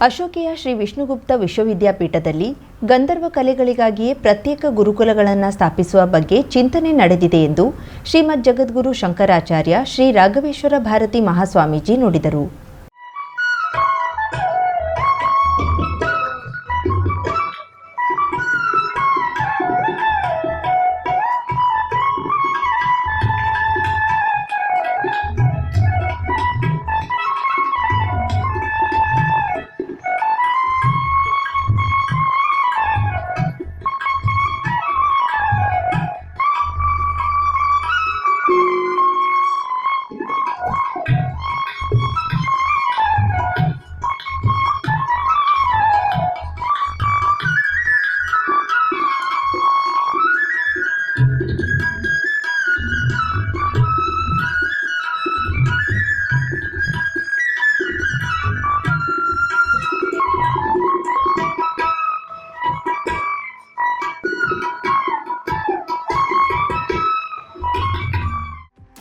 ಅಶೋಕೆಯ ಶ್ರೀ ವಿಷ್ಣುಗುಪ್ತ ವಿಶ್ವವಿದ್ಯಾಪೀಠದಲ್ಲಿ ಗಂಧರ್ವ ಕಲೆಗಳಿಗಾಗಿಯೇ ಪ್ರತ್ಯೇಕ ಗುರುಕುಲಗಳನ್ನು ಸ್ಥಾಪಿಸುವ ಬಗ್ಗೆ ಚಿಂತನೆ ನಡೆದಿದೆ ಎಂದು ಶ್ರೀಮದ್ ಜಗದ್ಗುರು ಶಂಕರಾಚಾರ್ಯ ಶ್ರೀ ರಾಘವೇಶ್ವರ ಭಾರತಿ ಮಹಾಸ್ವಾಮೀಜಿ ನುಡಿದರು.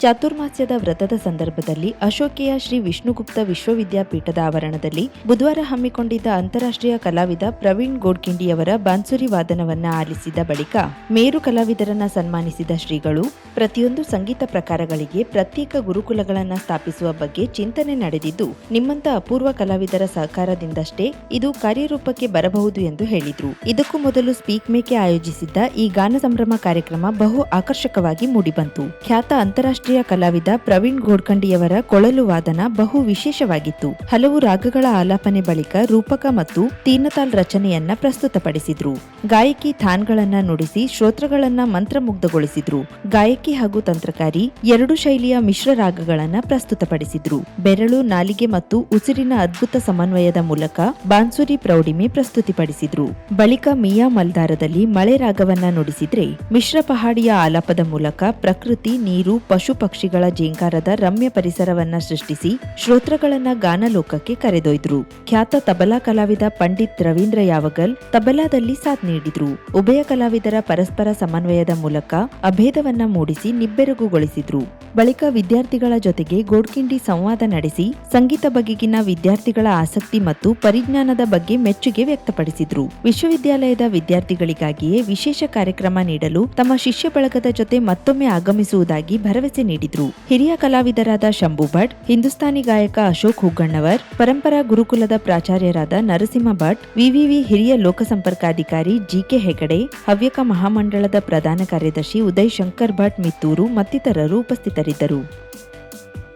ಚಾತುರ್ಮಾಸ್ಯದ ವ್ರತದ ಸಂದರ್ಭದಲ್ಲಿ ಅಶೋಕಿಯ ಶ್ರೀ ವಿಷ್ಣುಗುಪ್ತ ವಿಶ್ವವಿದ್ಯಾಪೀಠದ ಆವರಣದಲ್ಲಿ ಬುಧವಾರ ಹಮ್ಮಿಕೊಂಡಿದ್ದ ಅಂತಾರಾಷ್ಟ್ರೀಯ ಕಲಾವಿದ ಪ್ರವೀಣ್ ಗೋಡ್ಕಿಂಡಿಯವರ ಬಾನ್ಸುರಿ ವಾದನವನ್ನ ಆಲಿಸಿದ ಬಳಿಕ ಮೇರು ಕಲಾವಿದರನ್ನ ಸನ್ಮಾನಿಸಿದ ಶ್ರೀಗಳು, ಪ್ರತಿಯೊಂದು ಸಂಗೀತ ಪ್ರಕಾರಗಳಿಗೆ ಪ್ರತ್ಯೇಕ ಗುರುಕುಲಗಳನ್ನು ಸ್ಥಾಪಿಸುವ ಬಗ್ಗೆ ಚಿಂತನೆ ನಡೆದಿದ್ದು, ನಿಮ್ಮಂತ ಅಪೂರ್ವ ಕಲಾವಿದರ ಸಹಕಾರದಿಂದಷ್ಟೇ ಇದು ಕಾರ್ಯರೂಪಕ್ಕೆ ಬರಬಹುದು ಎಂದು ಹೇಳಿದರು. ಇದಕ್ಕೂ ಮೊದಲು ಸ್ಪೀಕ್ ಮೇಕೆ ಆಯೋಜಿಸಿದ್ದ ಈ ಗಾನ ಸಂಭ್ರಮ ಕಾರ್ಯಕ್ರಮ ಬಹು ಆಕರ್ಷಕವಾಗಿ ಮೂಡಿಬಂತು. ಖ್ಯಾತ ಅಂತಾರಾಷ್ಟ್ರೀಯ ಕಲಾವಿದ ಪ್ರವೀಣ್ ಗೋಡ್ಖಂಡಿಯವರ ಕೊಳಲು ವಾದನ ಬಹು ವಿಶೇಷವಾಗಿತ್ತು. ಹಲವು ರಾಗಗಳ ಆಲಾಪನೆ ಬಳಿಕ ರೂಪಕ ಮತ್ತು ತೀನತಾಲ್ ರಚನೆಯನ್ನ ಪ್ರಸ್ತುತಪಡಿಸಿದ್ರು. ಗಾಯಕಿ ಥಾನ್ಗಳನ್ನ ನುಡಿಸಿ ಶ್ರೋತ್ರಗಳನ್ನ ಮಂತ್ರಮುಗ್ಧಗೊಳಿಸಿದ್ರು. ಗಾಯಕಿ ಹಾಗೂ ತಂತ್ರಕಾರಿ ಎರಡು ಶೈಲಿಯ ಮಿಶ್ರ ರಾಗಗಳನ್ನ ಪ್ರಸ್ತುತಪಡಿಸಿದ್ರು. ಬೆರಳು, ನಾಲಿಗೆ ಮತ್ತು ಉಸಿರಿನ ಅದ್ಭುತ ಸಮನ್ವಯದ ಮೂಲಕ ಬಾನ್ಸುರಿ ಪ್ರೌಢಿಮೆ ಪ್ರಸ್ತುತಿಪಡಿಸಿದ್ರು. ಬಳಿಕ ಮಿಯಾ ಮಲ್ದಾರದಲ್ಲಿ ಮಳೆ ರಾಗವನ್ನ ನುಡಿಸಿದ್ರೆ ಮಿಶ್ರ ಪಹಾಡಿಯ ಆಲಾಪದ ಮೂಲಕ ಪ್ರಕೃತಿ, ನೀರು, ಪಶು ಪಕ್ಷಿಗಳ ಜೇಂಕಾರದ ರಮ್ಯ ಪರಿಸರವನ್ನ ಸೃಷ್ಟಿಸಿ ಶ್ರೋತೃಗಳನ್ನ ಗಾನಲೋಕಕ್ಕೆ ಕರೆದೊಯ್ದ್ರು. ಖ್ಯಾತ ತಬಲಾ ಕಲಾವಿದ ಪಂಡಿತ್ ರವೀಂದ್ರ ಯಾವಗಲ್ ತಬಲಾದಲ್ಲಿ ಸಾಥ್ ನೀಡಿದ್ರು. ಉಭಯ ಕಲಾವಿದರ ಪರಸ್ಪರ ಸಮನ್ವಯದ ಮೂಲಕ ಅಭೇದವನ್ನ ಮೂಡಿಸಿ ನಿಬ್ಬೆರಗುಗೊಳಿಸಿದ್ರು. ಬಳಿಕ ವಿದ್ಯಾರ್ಥಿಗಳ ಜೊತೆಗೆ ಗೋಡ್ಕಿಂಡಿ ಸಂವಾದ ನಡೆಸಿ ಸಂಗೀತ ಬಗೆಗಿನ ವಿದ್ಯಾರ್ಥಿಗಳ ಆಸಕ್ತಿ ಮತ್ತು ಪರಿಜ್ಞಾನದ ಬಗ್ಗೆ ಮೆಚ್ಚುಗೆ ವ್ಯಕ್ತಪಡಿಸಿದ್ರು. ವಿಶ್ವವಿದ್ಯಾಲಯದ ವಿದ್ಯಾರ್ಥಿಗಳಿಗಾಗಿಯೇ ವಿಶೇಷ ಕಾರ್ಯಕ್ರಮ ನೀಡಲು ತಮ್ಮ ಶಿಷ್ಯ ಬಳಗದ ಜೊತೆ ಮತ್ತೊಮ್ಮೆ ಆಗಮಿಸುವುದಾಗಿ ಭರವಸೆ ನೀಡಿದ್ರು. ಹಿರಿಯ ಕಲಾವಿದರಾದ ಶಂಭು ಭಟ್, ಹಿಂದೂಸ್ತಾನಿ ಗಾಯಕ ಅಶೋಕ್ ಹುಗ್ಗಣ್ಣವರ್, ಪರಂಪರಾ ಗುರುಕುಲದ ಪ್ರಾಚಾರ್ಯರಾದ ನರಸಿಂಹ ಭಟ್, ವಿವಿವಿ ಹಿರಿಯ ಲೋಕಸಂಪರ್ಕಾಧಿಕಾರಿ ಜಿಕೆ ಹೆಗಡೆ, ಹವ್ಯಕ ಮಹಾಮಂಡಳದ ಪ್ರಧಾನ ಕಾರ್ಯದರ್ಶಿ ಉದಯ್ ಶಂಕರ್ ಭಟ್ ಮಿತ್ತೂರು ಮತ್ತಿತರರು ಉಪಸ್ಥಿತರಿದ್ದರು.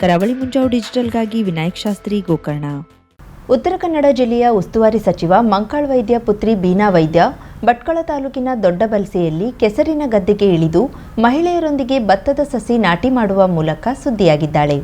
ಕರಾವಳಿ ಮುಂಜಾವು ಡಿಜಿಟಲ್ಗಾಗಿ ವಿನಾಯಕ್ ಶಾಸ್ತ್ರಿ ಗೋಕರ್ಣ. ಉತ್ತರ ಕನ್ನಡ ಜಿಲ್ಲೆಯ ಉಸ್ತುವಾರಿ ಸಚಿವ ಮಂಕಾಳ್ ವೈದ್ಯ ಪುತ್ರಿ ಬೀನಾ ವೈದ್ಯ ಭಟ್ಕಳ ತಾಲೂಕಿನ ದೊಡ್ಡಬಲ್ಸೆಯಲ್ಲಿ ಕೆಸರಿನ ಗದ್ದೆಗೆ ಇಳಿದು ಮಹಿಳೆಯರೊಂದಿಗೆ ಭತ್ತದ ಸಸಿ ನಾಟಿ ಮಾಡುವ ಮೂಲಕ ಸುದ್ದಿಯಾಗಿದ್ದಾಳೆ.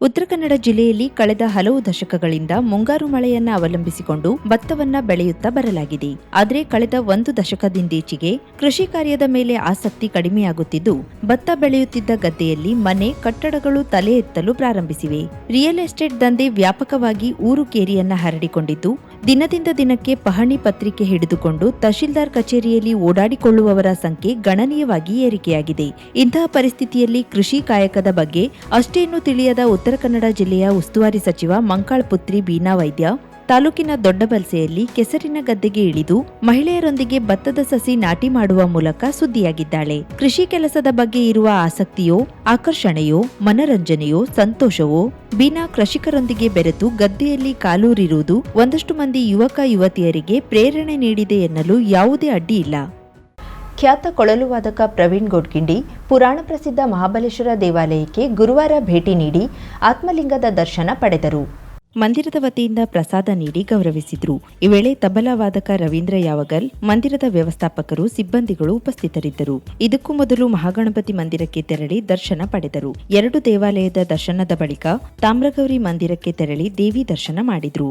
ಉತ್ತರ ಕನ್ನಡ ಜಿಲ್ಲೆಯಲ್ಲಿ ಕಳೆದ ಹಲವು ದಶಕಗಳಿಂದ ಮುಂಗಾರು ಮಳೆಯನ್ನ ಅವಲಂಬಿಸಿಕೊಂಡು ಭತ್ತವನ್ನ ಬೆಳೆಯುತ್ತಾ ಬರಲಾಗಿದೆ. ಆದರೆ ಕಳೆದ ಒಂದು ದಶಕದಿಂದೀಚೆಗೆ ಕೃಷಿ ಕಾರ್ಯದ ಮೇಲೆ ಆಸಕ್ತಿ ಕಡಿಮೆಯಾಗುತ್ತಿದ್ದು, ಭತ್ತ ಬೆಳೆಯುತ್ತಿದ್ದ ಗದ್ದೆಯಲ್ಲಿ ಮನೆ, ಕಟ್ಟಡಗಳು ತಲೆ ಎತ್ತಲು ಪ್ರಾರಂಭಿಸಿವೆ. ರಿಯಲ್ ಎಸ್ಟೇಟ್ ದಂಧೆ ವ್ಯಾಪಕವಾಗಿ ಊರು ಕೇರಿಯನ್ನ ಹರಡಿಕೊಂಡಿದ್ದು, ದಿನದಿಂದ ದಿನಕ್ಕೆ ಪಹಣಿ ಪತ್ರಿಕೆ ಹಿಡಿದುಕೊಂಡು ತಹಶೀಲ್ದಾರ್ ಕಚೇರಿಯಲ್ಲಿ ಓಡಾಡಿಕೊಳ್ಳುವವರ ಸಂಖ್ಯೆ ಗಣನೀಯವಾಗಿ ಏರಿಕೆಯಾಗಿದೆ. ಇಂತಹ ಪರಿಸ್ಥಿತಿಯಲ್ಲಿ ಕೃಷಿ ಕಾಯಕದ ಬಗ್ಗೆ ಅಷ್ಟೇನೂ ತಿಳಿಯದ ಕನ್ನಡ ಜಿಲ್ಲೆಯ ಉಸ್ತುವಾರಿ ಸಚಿವ ಮಂಕಾಳ್ ಪುತ್ರಿ ಬೀನಾ ವೈದ್ಯ, ತಾಲೂಕಿನ ದೊಡ್ಡಬಲ್ಸೆಯಲ್ಲಿ ಕೆಸರಿನ ಗದ್ದೆಗೆ ಇಳಿದು ಮಹಿಳೆಯರೊಂದಿಗೆ ಭತ್ತದ ಸಸಿ ನಾಟಿ ಮಾಡುವ ಮೂಲಕ ಸುದ್ದಿಯಾಗಿದ್ದಾಳೆ. ಕೃಷಿ ಕೆಲಸದ ಬಗ್ಗೆ ಇರುವ ಆಸಕ್ತಿಯೋ, ಆಕರ್ಷಣೆಯೋ, ಮನರಂಜನೆಯೋ, ಸಂತೋಷವೋ, ಬೀನಾ ಕೃಷಿಕರೊಂದಿಗೆ ಬೆರೆತು ಗದ್ದೆಯಲ್ಲಿ ಕಾಲೂರಿರುವುದು ಒಂದಷ್ಟು ಮಂದಿ ಯುವಕ ಯುವತಿಯರಿಗೆ ಪ್ರೇರಣೆ ನೀಡಿದೆ ಎನ್ನಲು ಯಾವುದೇ ಅಡ್ಡಿ ಇಲ್ಲ. ಖ್ಯಾತ ಕೊಳಲು ವಾದಕ ಪ್ರವೀಣ್ ಗೋಡ್ಕಿಂಡಿ ಪುರಾಣ ಪ್ರಸಿದ್ಧ ಮಹಾಬಲೇಶ್ವರ ದೇವಾಲಯಕ್ಕೆ ಗುರುವಾರ ಭೇಟಿ ನೀಡಿ ಆತ್ಮಲಿಂಗದ ದರ್ಶನ ಪಡೆದರು. ಮಂದಿರದ ವತಿಯಿಂದ ಪ್ರಸಾದ ನೀಡಿ ಗೌರವಿಸಿದರು. ಈ ವೇಳೆ ತಬಲಾ ವಾದಕ ರವೀಂದ್ರ ಯಾವಗಲ್, ಮಂದಿರದ ವ್ಯವಸ್ಥಾಪಕರು, ಸಿಬ್ಬಂದಿಗಳು ಉಪಸ್ಥಿತರಿದ್ದರು. ಇದಕ್ಕೂ ಮೊದಲು ಮಹಾಗಣಪತಿ ಮಂದಿರಕ್ಕೆ ತೆರಳಿ ದರ್ಶನ ಪಡೆದರು. ಎರಡು ದೇವಾಲಯದ ದರ್ಶನದ ಬಳಿಕ ತಾಮ್ರಗೌರಿ ಮಂದಿರಕ್ಕೆ ತೆರಳಿ ದೇವಿ ದರ್ಶನ ಮಾಡಿದ್ರು.